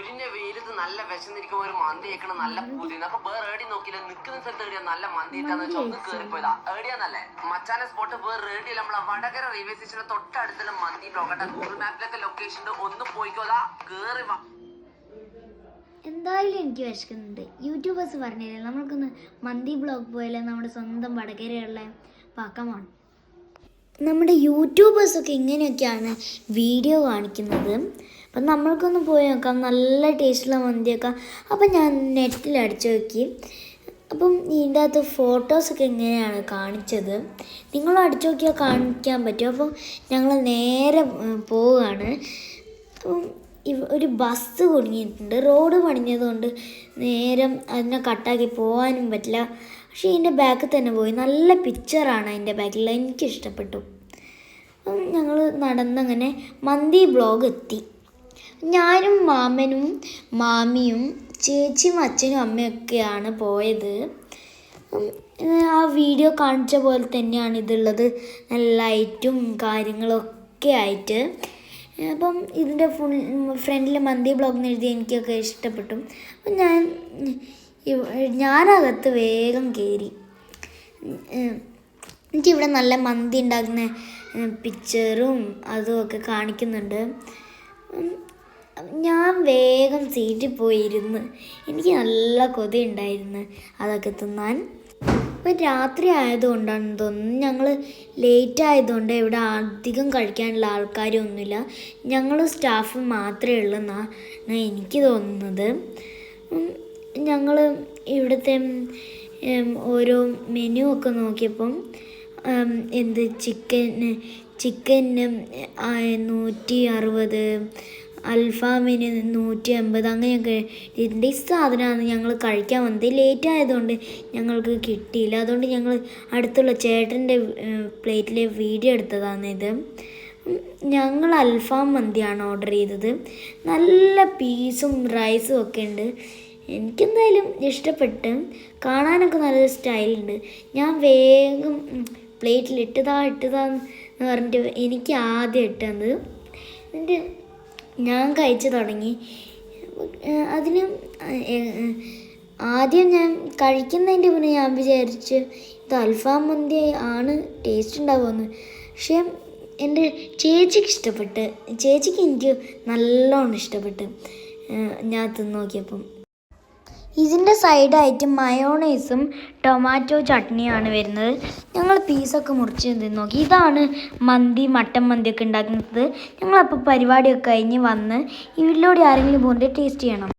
വീടിന്റെ വെയിലത്ത് നല്ല വിശന്നിരിക്കുമ്പോ ഒരു മന്തി കഴിക്കണം നല്ല പൂതിന്ന് അപ്പൊ വേറെ ഏടി നോക്കിയില്ല. നിൽക്കുന്ന സ്ഥലത്ത് എവിടെയാ നല്ല മന്തി ഇട്ടാന്ന് വെച്ചാൽ ഒന്ന് കേറിപ്പോയതാ. ഏടിയാന്നല്ലേ മച്ചാനെ സ്പോട്ട് വേറെ ഏടിയില്ല നമ്മളെ വടകര റെയിൽവേ സ്റ്റേഷന്റെ തൊട്ടടുത്തുള്ള മന്തി ബ്ലോക്കട്ടെ ഗൂഗിൾ മാപ്പിലൊക്കെ ലൊക്കേഷൻ ഉണ്ട്. ഒന്ന് പോയിക്കോതാ കേറി വാ. എന്തായാലും എനിക്ക് വിശക്കുന്നുണ്ട്. യൂട്യൂബേഴ്സ് പറഞ്ഞില്ലേ നമ്മൾക്കൊന്ന് മന്തി ബ്ലോഗ് പോയാലേ നമ്മുടെ സ്വന്തം വടകരയുള്ള പാക്കമാണ് നമ്മുടെ യൂട്യൂബേഴ്സൊക്കെ ഇങ്ങനെയൊക്കെയാണ് വീഡിയോ കാണിക്കുന്നത്. അപ്പം നമ്മൾക്കൊന്ന് പോയി നോക്കാം. നല്ല ടേസ്റ്റുള്ള മന്തിയൊക്കെ. അപ്പം ഞാൻ നെറ്റിൽ അടിച്ചു നോക്കി. അപ്പം ഇതിന്റെ അകത്ത് ഫോട്ടോസൊക്കെ എങ്ങനെയാണ് കാണിച്ചത്. നിങ്ങൾ അടിച്ചു നോക്കിയാൽ കാണിക്കാൻ പറ്റും. അപ്പം ഞങ്ങൾ നേരെ പോവുകയാണ്. അപ്പം ഒരു ബസ് കുടുങ്ങിയിട്ടുണ്ട്. റോഡ് പണിഞ്ഞതുകൊണ്ട് നേരം അതിനെ കട്ടാക്കി പോകാനും പറ്റില്ല. പക്ഷേ ഇതിന്റെ ബാക്കിൽ തന്നെ പോയി. നല്ല പിക്ചറാണ് അതിന്റെ ബാക്കിൽ എനിക്ക് ഇഷ്ടപ്പെട്ടു അപ്പം ഞങ്ങൾ നടന്നങ്ങനെ മന്തി ബ്ലോഗ് എത്തി. ഞാനും മാമനും മാമിയും ചേച്ചിയും അച്ഛനും അമ്മയൊക്കെയാണ് പോയത്. ആ വീഡിയോ കാണിച്ച പോലെ തന്നെയാണ് ഇതുള്ളത്. നല്ല ലൈറ്റും കാര്യങ്ങളൊക്കെ ആയിട്ട്. അപ്പം ഇതിന്റെ ഫുൾ ഫ്രണ്ടിൽ മന്തി ബ്ലോഗ് എഴുതി എനിക്കൊക്കെ ഇഷ്ടപ്പെട്ടു. അപ്പം ഞാൻ ഞാനകത്ത് വേഗം കയറി എനിക്കിവിടെ നല്ല മന്തി ഉണ്ടാക്കുന്ന പിക്ചറും അതും ഒക്കെ കാണിക്കുന്നുണ്ട്. ഞാൻ വേഗം സീറ്റിൽ പോയിരുന്ന്. എനിക്ക് നല്ല കൊതി ഉണ്ടായിരുന്നു അതൊക്കെ തിന്നാൻ. ഇപ്പം രാത്രി ആയതുകൊണ്ടാണെന്ന് തോന്നുന്നു. ഞങ്ങൾ ലേറ്റ് ആയതുകൊണ്ട് ഇവിടെ അധികം കഴിക്കാനുള്ള ആൾക്കാരൊന്നുമില്ല. ഞങ്ങൾ സ്റ്റാഫ് മാത്രമേ ഉള്ളൂ എന്നാണ് എനിക്ക് തോന്നുന്നത്. ഞങ്ങൾ ഇവിടുത്തെ ഓരോ മെനു ഒക്കെ നോക്കിയപ്പം എന്ത് ചിക്കൻ ചിക്കന് നൂറ്റി അറുപത് അൽഫാമിന് നൂറ്റി അമ്പത് അങ്ങനെയൊക്കെ ഇതിന്റെ ഈ സാധനമാണ് ഞങ്ങൾ കഴിക്കാൻ വന്നത്. ലേറ്റ് ആയതുകൊണ്ട് ഞങ്ങൾക്ക് കിട്ടിയില്ല. അതുകൊണ്ട് ഞങ്ങൾ അടുത്തുള്ള ചേട്ടന്റെ പ്ലേറ്റിലെ വീഡിയോ എടുത്തതാണ് ഇത്. ഞങ്ങൾ അൽഫാം മന്തിയാണ് ഓർഡർ ചെയ്തത്. നല്ല പീസും റൈസും ഒക്കെ ഉണ്ട്. എനിക്കെന്തായാലും ഇഷ്ടപ്പെട്ട് കാണാനൊക്കെ നല്ല സ്റ്റൈലുണ്ട് ഞാൻ വേഗം പ്ലേറ്റിൽ ഇട്ടതാ ഇട്ടതാന്ന് പറഞ്ഞിട്ട് എനിക്ക് ആദ്യം ഇട്ടത്. എന്നിട്ട് ഞാൻ കഴിച്ചു തുടങ്ങി. അതിന് ആദ്യം ഞാൻ കഴിക്കുന്നതിന്റെ മുന്നേ ഞാൻ വിചാരിച്ച് ഇത് അൽഫാം മന്തി ആണ് ടേസ്റ്റ് ഉണ്ടാവുമെന്ന്. പക്ഷേ എന്റെ ചേച്ചിക്ക് ഇഷ്ടപ്പെട്ട് ചേച്ചിക്ക് എനിക്ക് നല്ലോണം ഇഷ്ടപ്പെട്ട് ഞാൻ തിന്ന് നോക്കിയപ്പം. ഇതിന്റെ സൈഡായിട്ട് മയോണൈസും ടൊമാറ്റോ ചട്നിയാണ് വരുന്നത്. ഞങ്ങൾ പീസൊക്കെ മുറിച്ച് തിന്ന് നോക്കി. ഇതാണ് മന്തി മട്ടൻ മന്തിയൊക്കെ ഉണ്ടാക്കുന്നത്. ഞങ്ങളപ്പോൾ പരിപാടിയൊക്കെ കഴിഞ്ഞ് വന്ന് ഇതിലൂടെ ആരെങ്കിലും പോകുന്നത് ടേസ്റ്റ് ചെയ്യണം.